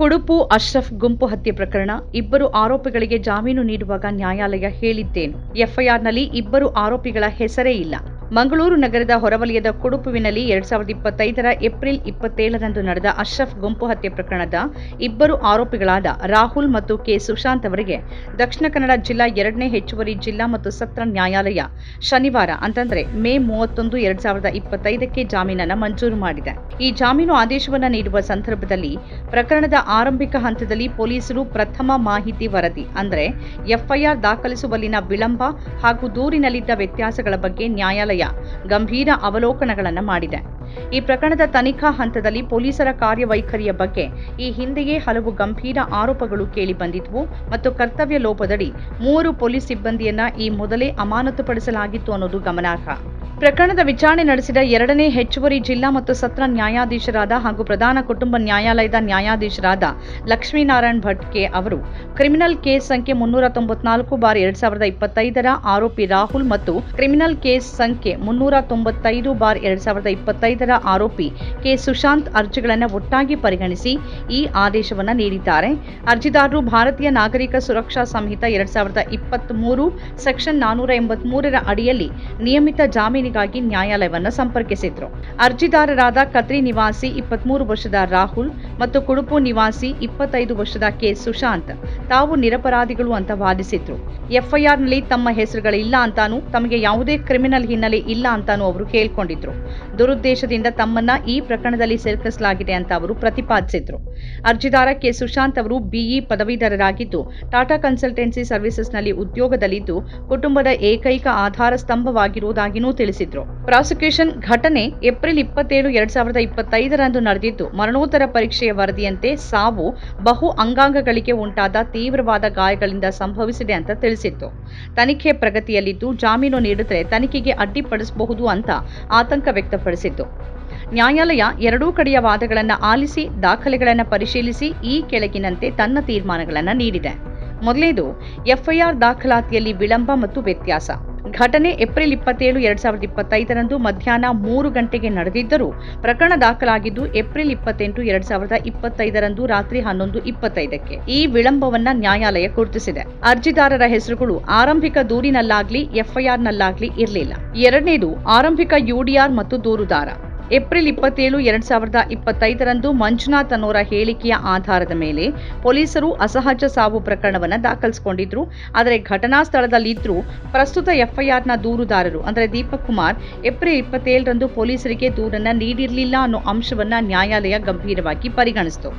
ಕುಡುಪು ಅಶ್ರಫ್ ಗುಂಪು ಹತ್ಯೆ ಪ್ರಕರಣ, ಇಬ್ಬರು ಆರೋಪಿಗಳಿಗೆ ಜಾಮೀನು ನೀಡುವಾಗ ನ್ಯಾಯಾಲಯ ಹೇಳಿದ್ದೇನು. ಎಫ್ಐಆರ್ನಲ್ಲಿ ಇಬ್ಬರು ಆರೋಪಿಗಳ ಹೆಸರೇ ಇಲ್ಲ. ಮಂಗಳೂರು ನಗರದ ಹೊರವಲಯದ ಕುಡುಪುವಿನಲ್ಲಿ ಎರಡ್ ಸಾವಿರದ ಇಪ್ಪತ್ತೈದರ ಏಪ್ರಿಲ್ ಇಪ್ಪತ್ತೇಳರಂದು ನಡೆದ ಅಶ್ರಫ್ ಗುಂಪು ಹತ್ಯೆ ಪ್ರಕರಣದ ಇಬ್ಬರು ಆರೋಪಿಗಳಾದ ರಾಹುಲ್ ಮತ್ತು ಕೆ. ಸುಶಾಂತ್ ಅವರಿಗೆ ದಕ್ಷಿಣ ಕನ್ನಡ ಜಿಲ್ಲಾ ಎರಡನೇ ಹೆಚ್ಚುವರಿ ಜಿಲ್ಲಾ ಮತ್ತು ಸತ್ರ ನ್ಯಾಯಾಲಯ ಶನಿವಾರ, ಅಂತಂದ್ರೆ ಮೇ ಮೂವತ್ತೊಂದು ಎರಡ್ ಸಾವಿರದ ಇಪ್ಪತ್ತೈದಕ್ಕೆ ಜಾಮೀನನ್ನು ಮಂಜೂರು ಮಾಡಿದೆ. ಈ ಜಾಮೀನು ಆದೇಶವನ್ನ ನೀಡುವ ಸಂದರ್ಭದಲ್ಲಿ ಪ್ರಕರಣದ ಆರಂಭಿಕ ಹಂತದಲ್ಲಿ ಪೊಲೀಸರು ಪ್ರಥಮ ಮಾಹಿತಿ ವರದಿ, ಅಂದ್ರೆ ಎಫ್ಐಆರ್ ದಾಖಲಿಸುವಲ್ಲಿನ ವಿಳಂಬ ಹಾಗೂ ದೂರಿನಲ್ಲಿದ್ದ ವ್ಯತ್ಯಾಸಗಳ ಬಗ್ಗೆ ನ್ಯಾಯಾಲಯ ಗಂಭೀರ ಅವಲೋಕನಗಳನ್ನು ಮಾಡಿದೆ. ಈ ಪ್ರಕರಣದ ತನಿಖಾ ಹಂತದಲ್ಲಿ ಪೊಲೀಸರ ಕಾರ್ಯವೈಖರಿಯ ಬಗ್ಗೆ ಈ ಹಿಂದೆಯೇ ಹಲವು ಗಂಭೀರ ಆರೋಪಗಳು ಕೇಳಿಬಂದಿದ್ವು ಮತ್ತು ಕರ್ತವ್ಯ ಲೋಪದಡಿ ಮೂವರು ಪೊಲೀಸ್ ಸಿಬ್ಬಂದಿಯನ್ನ ಈ ಮೊದಲೇ ಅಮಾನತುಪಡಿಸಲಾಗಿತ್ತು ಅನ್ನೋದು ಗಮನಾರ್ಹ. ಪ್ರಕರಣದ ವಿಚಾರಣೆ ನಡೆಸಿದ ಎರಡನೇ ಹೆಚ್ಚುವರಿ ಜಿಲ್ಲಾ ಮತ್ತು ಸತ್ರ ನ್ಯಾಯಾಧೀಶರಾದ ಹಾಗೂ ಪ್ರಧಾನ ಕುಟುಂಬ ನ್ಯಾಯಾಲಯದ ನ್ಯಾಯಾಧೀಶರಾದ ಲಕ್ಷ್ಮೀನಾರಾಯಣ್ ಭಟ್ಕೆ ಅವರು ಕ್ರಿಮಿನಲ್ ಕೇಸ್ ಸಂಖ್ಯೆ ಮುನ್ನೂರ ತೊಂಬತ್ನಾಲ್ಕು ಬಾರ್ ಎರಡ್ ಸಾವಿರದ ಇಪ್ಪತ್ತೈದರ ಆರೋಪಿ ರಾಹುಲ್ ಮತ್ತು ಕ್ರಿಮಿನಲ್ ಕೇಸ್ ಸಂಖ್ಯೆ ಮುನ್ನೂರ ತೊಂಬತ್ತೈದು ಬಾರ್ ಎರಡ್ ಸಾವಿರದ ಇಪ್ಪತ್ತೈದರ ಆರೋಪಿ ಕೆ ಸುಶಾಂತ್ ಅರ್ಜಿಗಳನ್ನು ಒಟ್ಟಾಗಿ ಪರಿಗಣಿಸಿ ಈ ಆದೇಶವನ್ನು ನೀಡಿದ್ದಾರೆ. ಅರ್ಜಿದಾರರು ಭಾರತೀಯ ನಾಗರಿಕ ಸುರಕ್ಷಾ ಸಂಹಿತ ಎರಡ್ ಸಾವಿರದ ಇಪ್ಪತ್ತ್ ಮೂರು, ಸೆಕ್ಷನ್ ನಾನೂರ ಎಂಬತ್ಮೂರರ ಅಡಿಯಲ್ಲಿ ನಿಯಮಿತ ಜಾಮೀನಿಗಾಗಿ ನ್ಯಾಯಾಲಯವನ್ನು ಸಂಪರ್ಕಿಸಿದ್ರು. ಅರ್ಜಿದಾರರಾದ ಕತ್ರಿ ನಿವಾಸಿ ಇಪ್ಪತ್ಮೂರು ವರ್ಷದ ರಾಹುಲ್ ಮತ್ತು ಕುಡುಪು ನಿವಾಸಿ ಇಪ್ಪತ್ತೈದು ವರ್ಷದ ಕೆ. ಸುಶಾಂತ್ ತಾವು ನಿರಪರಾಧಿಗಳು ಅಂತ ವಾದಿಸಿದ್ರು. ಎಫ್ಐಆರ್ನಲ್ಲಿ ತಮ್ಮ ಹೆಸರುಗಳಿಲ್ಲ ಅಂತಾನೂ, ತಮಗೆ ಯಾವುದೇ ಕ್ರಿಮಿನಲ್ ಹಿನ್ನೆಲೆ ಇಲ್ಲ ಅಂತಾನೂ ಅವರು ಹೇಳ್ಕೊಂಡಿದ್ರು ದುರುದ್ದೇಶದಿಂದ ತಮ್ಮನ್ನ ಈ ಪ್ರಕರಣದಲ್ಲಿ ಸೇರ್ಪಡಿಸಲಾಗಿದೆ ಅಂತ ಅವರು ಪ್ರತಿಪಾದಿಸಿದ್ರು. ಅರ್ಜಿದಾರ ಕೆ. ಸುಶಾಂತ್ ಅವರು ಬಿಇ ಪದವೀಧರರಾಗಿದ್ದು, ಟಾಟಾ ಕನ್ಸಲ್ಟೆನ್ಸಿ ಸರ್ವಿಸಸ್ನಲ್ಲಿ ಉದ್ಯೋಗದಲ್ಲಿದ್ದು, ಕುಟುಂಬದ ಏಕೈಕ ಆಧಾರ ಸ್ತಂಭವಾಗಿರುವುದಾಗಿಯೂ ತಿಳಿಸಿದ್ರು. ಪ್ರಾಸಿಕ್ಯೂಷನ್ ಘಟನೆ ಏಪ್ರಿಲ್ ಇಪ್ಪತ್ತೇಳು, ಎರಡ್ ಸಾವಿರದ ಇಪ್ಪತ್ತೈದರಂದು ನಡೆದಿದ್ದು, ಮರಣೋತ್ತರ ಪರೀಕ್ಷೆಯ ವರದಿಯಂತೆ ಸಾವು ಬಹು ಅಂಗಾಂಗಗಳಿಗೆ ಉಂಟಾದ ತೀವ್ರವಾದ ಗಾಯಗಳಿಂದ ಸಂಭವಿಸಿದೆ ಅಂತ ತಿಳಿಸಿತ್ತು ತನಿಖೆ ಪ್ರಗತಿಯಲ್ಲಿದ್ದು ಜಾಮೀನು ನೀಡಿದ್ರೆ ತನಿಖೆಗೆ ಅಡ್ಡಿಪಡಿಸಬಹುದು ಅಂತ ಆತಂಕ ವ್ಯಕ್ತಪಡಿಸಿತ್ತು. ನ್ಯಾಯಾಲಯ ಎರಡೂ ಕಡೆಯ ವಾದಗಳನ್ನು ಆಲಿಸಿ, ದಾಖಲೆಗಳನ್ನು ಪರಿಶೀಲಿಸಿ ಈ ಕೆಳಗಿನಂತೆ ತನ್ನ ತೀರ್ಮಾನಗಳನ್ನು ನೀಡಿದೆ. ಮೊದಲೇದು, ಎಫ್ಐಆರ್ ದಾಖಲಾತಿಯಲ್ಲಿ ವಿಳಂಬ ಮತ್ತು ವ್ಯತ್ಯಾಸ. ಘಟನೆ ಏಪ್ರಿಲ್ ಇಪ್ಪತ್ತೇಳು, ಎರಡ್ ಸಾವಿರದ ಇಪ್ಪತ್ತೈದರಂದು ಮಧ್ಯಾಹ್ನ ಮೂರು ಗಂಟೆಗೆ ನಡೆದಿದ್ದರೂ ಪ್ರಕರಣ ದಾಖಲಾಗಿದ್ದು ಏಪ್ರಿಲ್ ಇಪ್ಪತ್ತೆಂಟು, ಎರಡ್ ಸಾವಿರದ ಇಪ್ಪತ್ತೈದರಂದು ರಾತ್ರಿ ಹನ್ನೊಂದು ಇಪ್ಪತ್ತೈದಕ್ಕೆ ಈ ವಿಳಂಬವನ್ನ ನ್ಯಾಯಾಲಯ ಗುರುತಿಸಿದೆ. ಅರ್ಜಿದಾರರ ಹೆಸರುಗಳು ಆರಂಭಿಕ ದೂರಿನಲ್ಲಾಗ್ಲಿ, ಎಫ್ಐಆರ್ನಲ್ಲಾಗ್ಲಿ ಇರಲಿಲ್ಲ. ಎರಡನೇದು, ಆರಂಭಿಕ ಯುಡಿಆರ್ ಮತ್ತು ದೂರುದಾರ. ಏಪ್ರಿಲ್ ಇಪ್ಪತ್ತೇಳು, ಎರಡ್ ಸಾವಿರದ ಇಪ್ಪತ್ತೈದರಂದು ಮಂಜುನಾಥ್ ಅನ್ನೋರ ಹೇಳಿಕೆಯ ಆಧಾರದ ಮೇಲೆ ಪೊಲೀಸರು ಅಸಹಜ ಸಾವು ಪ್ರಕರಣವನ್ನು ದಾಖಲಿಸಿಕೊಂಡಿದ್ರು. ಆದರೆ ಘಟನಾ ಸ್ಥಳದಲ್ಲಿದ್ದರೂ ಪ್ರಸ್ತುತ ಎಫ್ಐಆರ್ನ ದೂರುದಾರರು, ಅಂದರೆ ದೀಪಕ್ ಕುಮಾರ್, ಏಪ್ರಿಲ್ ಇಪ್ಪತ್ತೇಳರಂದು ಪೊಲೀಸರಿಗೆ ದೂರನ್ನು ನೀಡಿರಲಿಲ್ಲ ಅನ್ನೋ ಅಂಶವನ್ನು ನ್ಯಾಯಾಲಯ ಗಂಭೀರವಾಗಿ ಪರಿಗಣಿಸಿತು.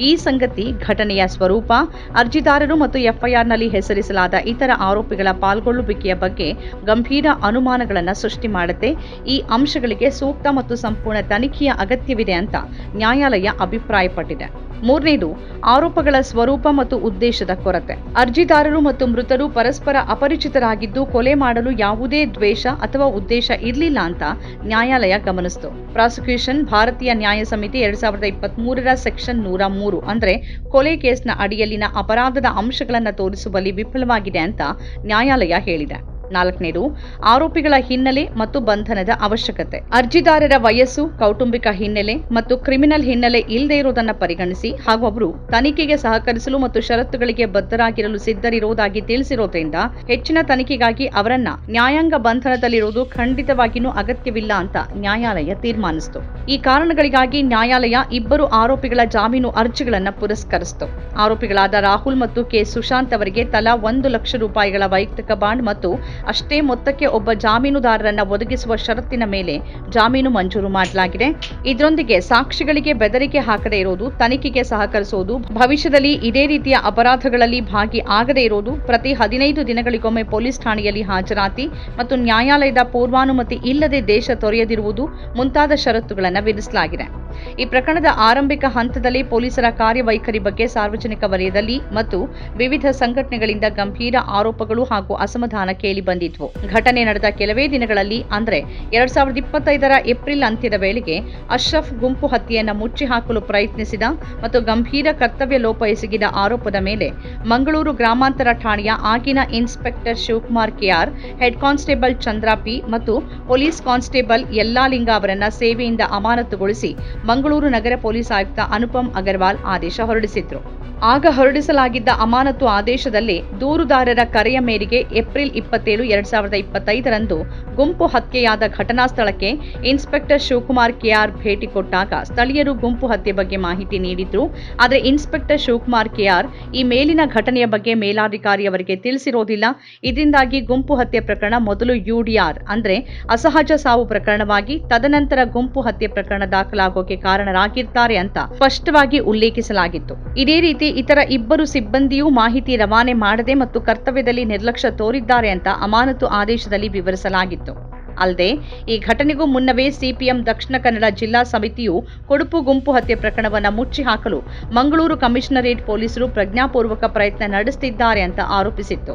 ಈ ಸಂಗತಿ ಘಟನೆಯ ಸ್ವರೂಪ, ಅರ್ಜಿದಾರರು ಮತ್ತು ಎಫ್ಐಆರ್ನಲ್ಲಿ ಹೆಸರಿಸಲಾದ ಇತರ ಆರೋಪಿಗಳ ಪಾಲ್ಗೊಳ್ಳುವಿಕೆಯ ಬಗ್ಗೆ ಗಂಭೀರ ಅನುಮಾನಗಳನ್ನು ಸೃಷ್ಟಿ ಮಾಡುತ್ತೆ. ಈ ಅಂಶಗಳಿಗೆ ಸೂಕ್ತ ಮತ್ತು ಸಂಪೂರ್ಣ ತನಿಖೆಯ ಅಗತ್ಯವಿದೆ ಅಂತ ನ್ಯಾಯಾಲಯ ಅಭಿಪ್ರಾಯಪಟ್ಟಿದೆ. ಮೂರನೇದು, ಆರೋಪಗಳ ಸ್ವರೂಪ ಮತ್ತು ಉದ್ದೇಶದ ಕೊರತೆ. ಅರ್ಜಿದಾರರು ಮತ್ತು ಮೃತರು ಪರಸ್ಪರ ಅಪರಿಚಿತರಾಗಿದ್ದು ಕೊಲೆ ಮಾಡಲು ಯಾವುದೇ ದ್ವೇಷ ಅಥವಾ ಉದ್ದೇಶ ಇರಲಿಲ್ಲ ಅಂತ ನ್ಯಾಯಾಲಯ ಗಮನಿಸಿತು. ಪ್ರಾಸಿಕ್ಯೂಷನ್, ಭಾರತೀಯ ನ್ಯಾಯ ಸಮಿತಿ ಎರಡ್ ಸಾವಿರದ ಇಪ್ಪತ್ತ್ ಸೆಕ್ಷನ್ ನೂರ ಮೂರು ಅಂದ್ರೆ ಕೊಲೆ ಕೇಸ್ನ ಅಡಿಯಲ್ಲಿನ ಅಪರಾಧದ ಅಂಶಗಳನ್ನು ತೋರಿಸುವಲ್ಲಿ ವಿಫಲವಾಗಿದೆ ಅಂತ ನ್ಯಾಯಾಲಯ ಹೇಳಿದೆ. ನಾಲ್ಕನೇದು, ಆರೋಪಿಗಳ ಹಿನ್ನೆಲೆ ಮತ್ತು ಬಂಧನದ ಅವಶ್ಯಕತೆ. ಅರ್ಜಿದಾರರ ವಯಸ್ಸು, ಕೌಟುಂಬಿಕ ಹಿನ್ನೆಲೆ ಮತ್ತು ಕ್ರಿಮಿನಲ್ ಹಿನ್ನೆಲೆ ಇಲ್ಲದೆ ಇರುವುದನ್ನು ಪರಿಗಣಿಸಿ ಹಾಗೂ ಅವರು ತನಿಖೆಗೆ ಸಹಕರಿಸಲು ಮತ್ತು ಷರತ್ತುಗಳಿಗೆ ಬದ್ಧರಾಗಿರಲು ಸಿದ್ಧರಿರುವುದಾಗಿ ತಿಳಿಸಿರೋದ್ರಿಂದ ಹೆಚ್ಚಿನ ತನಿಖೆಗಾಗಿ ಅವರನ್ನ ನ್ಯಾಯಾಂಗ ಬಂಧನದಲ್ಲಿರುವುದು ಖಂಡಿತವಾಗಿಯೂ ಅಗತ್ಯವಿಲ್ಲ ಅಂತ ನ್ಯಾಯಾಲಯ ತೀರ್ಮಾನಿಸಿತು. ಈ ಕಾರಣಗಳಿಗಾಗಿ ನ್ಯಾಯಾಲಯ ಇಬ್ಬರು ಆರೋಪಿಗಳ ಜಾಮೀನು ಅರ್ಜಿಗಳನ್ನು ಪುರಸ್ಕರಿಸಿತು. ಆರೋಪಿಗಳಾದ ರಾಹುಲ್ ಮತ್ತು ಕೆ. ಸುಶಾಂತ್ ಅವರಿಗೆ ತಲಾ ಒಂದು ಲಕ್ಷ ರೂಪಾಯಿಗಳ ವೈಯಕ್ತಿಕ ಬಾಂಡ್ ಮತ್ತು ಅಷ್ಟೇ ಮೊತ್ತಕ್ಕೆ ಒಬ್ಬ ಜಾಮೀನುದಾರರನ್ನು ಒದಗಿಸುವ ಷರತ್ತಿನ ಮೇಲೆ ಜಾಮೀನು ಮಂಜೂರು ಮಾಡಲಾಗಿದೆ. ಇದರೊಂದಿಗೆ ಸಾಕ್ಷಿಗಳಿಗೆ ಬೆದರಿಕೆ ಹಾಕದೇ ಇರೋದು, ತನಿಖೆಗೆ ಸಹಕರಿಸುವುದು, ಭವಿಷ್ಯದಲ್ಲಿ ಇದೇ ರೀತಿಯ ಅಪರಾಧಗಳಲ್ಲಿ ಭಾಗಿ ಆಗದೇ ಇರೋದು, ಪ್ರತಿ ಹದಿನೈದು ದಿನಗಳಿಗೊಮ್ಮೆ ಪೊಲೀಸ್ ಠಾಣೆಯಲ್ಲಿ ಹಾಜರಾತಿ ಮತ್ತು ನ್ಯಾಯಾಲಯದ ಪೂರ್ವಾನುಮತಿ ಇಲ್ಲದೆ ದೇಶ ತೊರೆಯದಿರುವುದು ಮುಂತಾದ ಷರತ್ತುಗಳನ್ನು ವಿಧಿಸಲಾಗಿದೆ. ಈ ಪ್ರಕರಣದ ಆರಂಭಿಕ ಹಂತದಲ್ಲಿ ಪೊಲೀಸರ ಕಾರ್ಯವೈಖರಿ ಬಗ್ಗೆ ಸಾರ್ವಜನಿಕ ವಲಯದಲ್ಲಿ ಮತ್ತು ವಿವಿಧ ಸಂಘಟನೆಗಳಿಂದ ಗಂಭೀರ ಆರೋಪಗಳು ಹಾಗೂ ಅಸಮಾಧಾನ ಕೇಳಿ ಬಂದಿದ್ವು. ಘಟನೆ ನಡೆದ ಕೆಲವೇ ದಿನಗಳಲ್ಲಿ, ಅಂದರೆ ಎರಡ್ ಸಾವಿರದ ಇಪ್ಪತ್ತೈದರ ಏಪ್ರಿಲ್ ಅಂತ್ಯದ ವೇಳೆಗೆ ಅಶ್ರಫ್ ಗುಂಪು ಹತ್ಯೆಯನ್ನು ಮುಚ್ಚಿ ಹಾಕಲು ಪ್ರಯತ್ನಿಸಿದ ಮತ್ತು ಗಂಭೀರ ಕರ್ತವ್ಯ ಲೋಪ ಎಸಗಿದ ಆರೋಪದ ಮೇಲೆ ಮಂಗಳೂರು ಗ್ರಾಮಾಂತರ ಠಾಣೆಯ ಆಗಿನ inspector Shivakumar K R, head constable ಚಂದ್ರಾಪಿ ಮತ್ತು ಪೊಲೀಸ್ ಕಾನ್ಸ್ಟೇಬಲ್ ಯಲ್ಲಾಲಿಂಗ ಅವರನ್ನ ಸೇವೆಯಿಂದ ಅಮಾನತುಗೊಳಿಸಿ ಮಂಗಳೂರು ನಗರ ಪೊಲೀಸ್ ಆಯುಕ್ತ ಅನುಪಮ್ ಅಗರ್ವಾಲ್ ಆದೇಶ ಹೊರಡಿಸಿದ್ರು. ಆಗ ಹೊರಡಿಸಲಾಗಿದ್ದ ಅಮಾನತು ಆದೇಶದಲ್ಲಿ ದೂರುದಾರರ ಕರೆಯ ಮೇರೆಗೆ ಏಪ್ರಿಲ್ ಇಪ್ಪತ್ತೇಳು, ಎರಡ್ ಸಾವಿರದ ಇಪ್ಪತ್ತೈದರಂದು ಗುಂಪು ಹತ್ಯೆಯಾದ ಘಟನಾ ಸ್ಥಳಕ್ಕೆ ಇನ್ಸ್ಪೆಕ್ಟರ್ ಶಿವಕುಮಾರ್ ಕೆಆರ್ ಭೇಟಿ ಕೊಟ್ಟಾಗ ಸ್ಥಳೀಯರು ಗುಂಪು ಹತ್ಯೆ ಬಗ್ಗೆ ಮಾಹಿತಿ ನೀಡಿದ್ರು. ಆದರೆ ಇನ್ಸ್ಪೆಕ್ಟರ್ ಶಿವಕುಮಾರ್ ಕೆಆರ್ ಈ ಮೇಲಿನ ಘಟನೆಯ ಬಗ್ಗೆ ಮೇಲಾಧಿಕಾರಿಯವರಿಗೆ ತಿಳಿಸಿರೋದಿಲ್ಲ. ಇದರಿಂದಾಗಿ ಗುಂಪು ಹತ್ಯೆ ಪ್ರಕರಣ ಮೊದಲು ಯುಡಿಆರ್ ಅಂದ್ರೆ ಅಸಹಜ ಸಾವು ಪ್ರಕರಣವಾಗಿ ತದನಂತರ ಗುಂಪು ಹತ್ಯೆ ಪ್ರಕರಣ ದಾಖಲಾಗೋಕೆ ಕಾರಣರಾಗಿರ್ತಾರೆ ಅಂತ ಸ್ಪಷ್ಟವಾಗಿ ಉಲ್ಲೇಖಿಸಲಾಗಿತ್ತು. ಇದೇ ರೀತಿ ಇತರ ಇಬ್ಬರು ಸಿಬ್ಬಂದಿಯೂ ಮಾಹಿತಿ ರವಾನೆ ಮಾಡದೆ ಮತ್ತು ಕರ್ತವ್ಯದಲ್ಲಿ ನಿರ್ಲಕ್ಷ್ಯ ತೋರಿದ್ದಾರೆ ಅಂತ ಅಮಾನತು ಆದೇಶದಲ್ಲಿ ವಿವರಿಸಲಾಗಿತ್ತು. ಅಲ್ಲದೆ, ಈ ಘಟನೆಗೂ ಮುನ್ನವೇ ಸಿಪಿಎಂ ದಕ್ಷಿಣ ಕನ್ನಡ ಜಿಲ್ಲಾ ಸಮಿತಿಯು ಕೊಡುಪು ಗುಂಪು ಹತ್ಯೆ ಪ್ರಕರಣವನ್ನು ಮುಚ್ಚಿ ಹಾಕಲು ಮಂಗಳೂರು ಕಮಿಷನರೇಟ್ ಪೊಲೀಸರು ಪ್ರಜ್ಞಾಪೂರ್ವಕ ಪ್ರಯತ್ನ ನಡೆಸುತ್ತಿದ್ದಾರೆ ಅಂತ ಆರೋಪಿಸಿತ್ತು.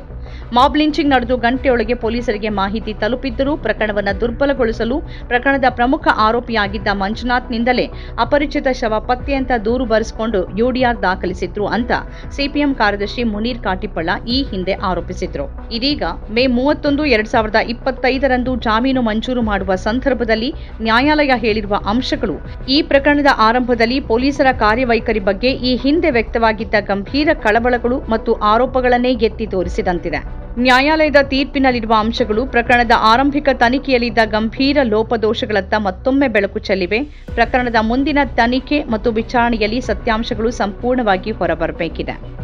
ಮಾಬ್ ಲಿಂಚಿಂಗ್ ನಡೆದು ಗಂಟೆಯೊಳಗೆ ಪೊಲೀಸರಿಗೆ ಮಾಹಿತಿ ತಲುಪಿದ್ದರೂ ಪ್ರಕರಣವನ್ನು ದುರ್ಬಲಗೊಳಿಸಲು ಪ್ರಕರಣದ ಪ್ರಮುಖ ಆರೋಪಿಯಾಗಿದ್ದ ಮಂಜುನಾಥ್ನಿಂದಲೇ ಅಪರಿಚಿತ ಶವ ಪತ್ತೆ ಅಂತ ದೂರು ಬರೆಸಿಕೊಂಡು ಯುಡಿಆರ್ ದಾಖಲಿಸಿದ್ರು ಅಂತ ಸಿಪಿಎಂ ಕಾರ್ಯದರ್ಶಿ ಮುನೀರ್ ಕಾಟಿಪಳ್ಳ ಈ ಹಿಂದೆ ಆರೋಪಿಸಿದ್ರು. ಇದೀಗ ಮೇ ಮೂವತ್ತೊಂದು ಎರಡ್ ಸಾವಿರದ ಇಪ್ಪತ್ತೈದರಂದು ಜಾಮೀನು ಮಂಜೂರು ಮಾಡುವ ಸಂದರ್ಭದಲ್ಲಿ ನ್ಯಾಯಾಲಯ ಹೇಳಿರುವ ಅಂಶಗಳು, ಈ ಪ್ರಕರಣದ ಆರಂಭದಲ್ಲಿ ಪೊಲೀಸರ ಕಾರ್ಯವೈಖರಿ ಬಗ್ಗೆ ಈ ಹಿಂದೆ ವ್ಯಕ್ತವಾಗಿದ್ದ ಗಂಭೀರ ಕಳವಳಗಳು ಮತ್ತು ಆರೋಪಗಳನ್ನೇ ಎತ್ತಿ ತೋರಿಸಿದಂತಿದೆ. ನ್ಯಾಯಾಲಯದ ತೀರ್ಪಿನಲ್ಲಿರುವ ಅಂಶಗಳು ಪ್ರಕರಣದ ಆರಂಭಿಕ ತನಿಖೆಯಲ್ಲಿದ್ದ ಗಂಭೀರ ಲೋಪದೋಷಗಳತ್ತ ಮತ್ತೊಮ್ಮೆ ಬೆಳಕು ಚೆಲ್ಲಿವೆ. ಪ್ರಕರಣದ ಮುಂದಿನ ತನಿಖೆ ಮತ್ತು ವಿಚಾರಣೆಯಲ್ಲಿ ಸತ್ಯಾಂಶಗಳು ಸಂಪೂರ್ಣವಾಗಿ ಹೊರಬರಬೇಕಿದೆ.